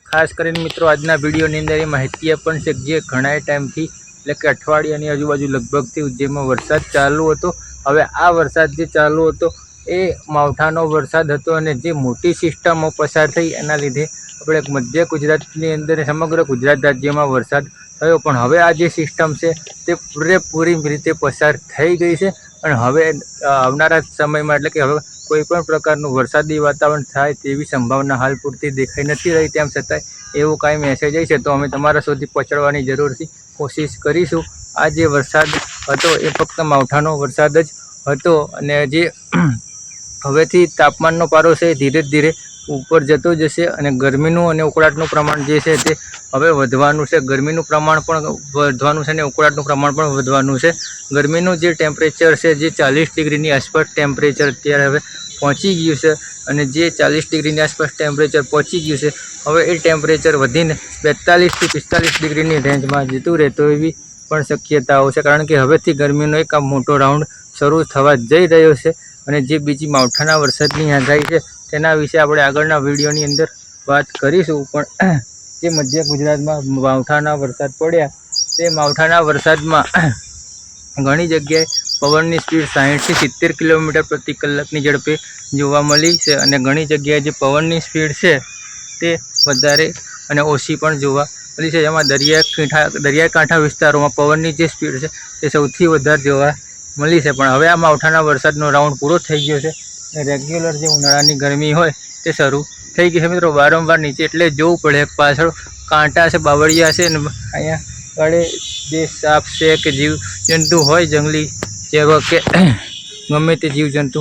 ખાસ કરીને મિત્રો, આજના વિડીયોની અંદર એ માહિતી પણ છે જે ઘણા ટાઈમથી, એટલે કે અઠવાડિયાની આજુબાજુ લગભગથી જેમાં વરસાદ ચાલુ હતો. હવે આ વરસાદ જે ચાલુ હતો, એ માવઠાનો વરસાદ હતો અને જે મોટી સિસ્ટમો પસાર થઈ, એના લીધે આપણે મધ્ય ગુજરાતની અંદર સમગ્ર ગુજરાત રાજ્યમાં વરસાદ થયો. પણ હવે આ જે સિસ્ટમ છે, તે પૂરેપૂરી રીતે પસાર થઈ ગઈ છે. અને હવે આવનારા સમયમાં, એટલે કે હવે કોઈ પણ પ્રકારનું વરસાદી વાતાવરણ થાય તેવી સંભાવના હાલ પૂરતી દેખાઈ નથી રહી, તેમ છતાંય એવું કાંઈ મેસેજ આવી છે તો અમે તમારા સુધી પહોંચાડવાની જરૂરથી કોશિશ કરીશું. આ જે વરસાદ હતો એ ફક્ત માવઠાનો વરસાદ જ હતો અને જે હવેથી તાપમાનનો પારો છે ધીરે ધીરે ઉપર જતો જશે અને ગરમીનું અને ઉકળાટનું પ્રમાણ જે છે તે હવે વધવાનું છે. ગરમીનું પ્રમાણ પણ વધવાનું છે અને ઉકળાટનું પ્રમાણ પણ વધવાનું છે. ગરમીનું જે ટેમ્પરેચર છે, જે ચાલીસ ડિગ્રીની આસપાસ ટેમ્પરેચર અત્યારે હવે પહોંચી ગયું છે અને જે ચાલીસ ડિગ્રીની આસપાસ ટેમ્પરેચર પહોંચી ગયું છે, હવે એ ટેમ્પરેચર વધીને બેતાલીસથી પિસ્તાલીસ ડિગ્રીની રેન્જમાં જતું રહેતો એવી પણ શક્યતાઓ છે. કારણ કે હવેથી ગરમીનો એક આ મોટો રાઉન્ડ શરૂ થવા જઈ રહ્યો છે અને જે બીજી માવઠાના વરસાદની આગાહી છે તેના વિશે આપણે આગળના વિડીયોની અંદર વાત કરીશું. પણ જે મધ્ય ગુજરાતમાં માવઠાના વરસાદ પડ્યા, તે માવઠાના વરસાદમાં ઘણી જગ્યાએ પવનની સ્પીડ સાહીઠથી સિત્તેર કિલોમીટર પ્રતિ કલાકની ઝડપે જોવા મળી છે. અને ઘણી જગ્યાએ જે પવનની સ્પીડ છે તે વધારે અને ઓછી પણ જોવા મળી છે. એમાં દરિયા કાંઠા દરિયાકાંઠા વિસ્તારોમાં પવનની જે સ્પીડ છે તે સૌથી વધારે જોવા મળી છે. પણ હવે આ માવઠાના વરસાદનો રાઉન્ડ પૂરો થઈ ગયો છે રેગ્યુલર જે ઉનાળાની ગરમી હોય તે શરૂ થઈ ગઈ છે. મિત્રો, વારંવાર નીચે એટલે જોવું પડે. પાછળ કાંટા છે, બાવળિયા છે ને અહીંયા પડે જે સાપ છે કે જીવજંતુ હોય જંગલી જેવા કે ગમે તે જીવજંતુ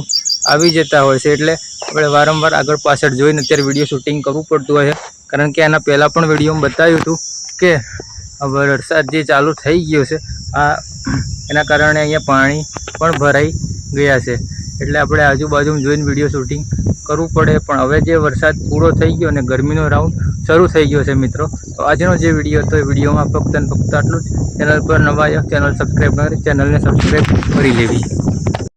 આવી જતા હોય છે. એટલે આપણે વારંવાર આગળ પાછળ જોઈને અત્યારે વીડિયો શૂટિંગ કરવું પડતું હોય છે. કારણ કે આના પહેલાં પણ વિડીયોમાં બતાવ્યું હતું કે વરસાદ જે ચાલુ થઈ ગયો છે, આ એના કારણે અહીંયા પાણી પણ ભરાઈ ગયા છે. એટલે આપણે આજુબાજુમાં જોઈને વીડિયો શૂટિંગ કરવું પડે. પણ હવે જે વરસાદ પૂરો થઈ ગયો અને ગરમીનો રાઉન્ડ શરૂ થઈ ગયો છે મિત્રો, તો આજનો જે વીડિયો હતો એ વિડીયોમાં ફક્ત ફક્ત આટલું જ. ચેનલ પર નવા આવ્યો ચેનલ સબસ્ક્રાઈબ કરી ચેનલને સબસ્ક્રાઈબ કરી લેવી.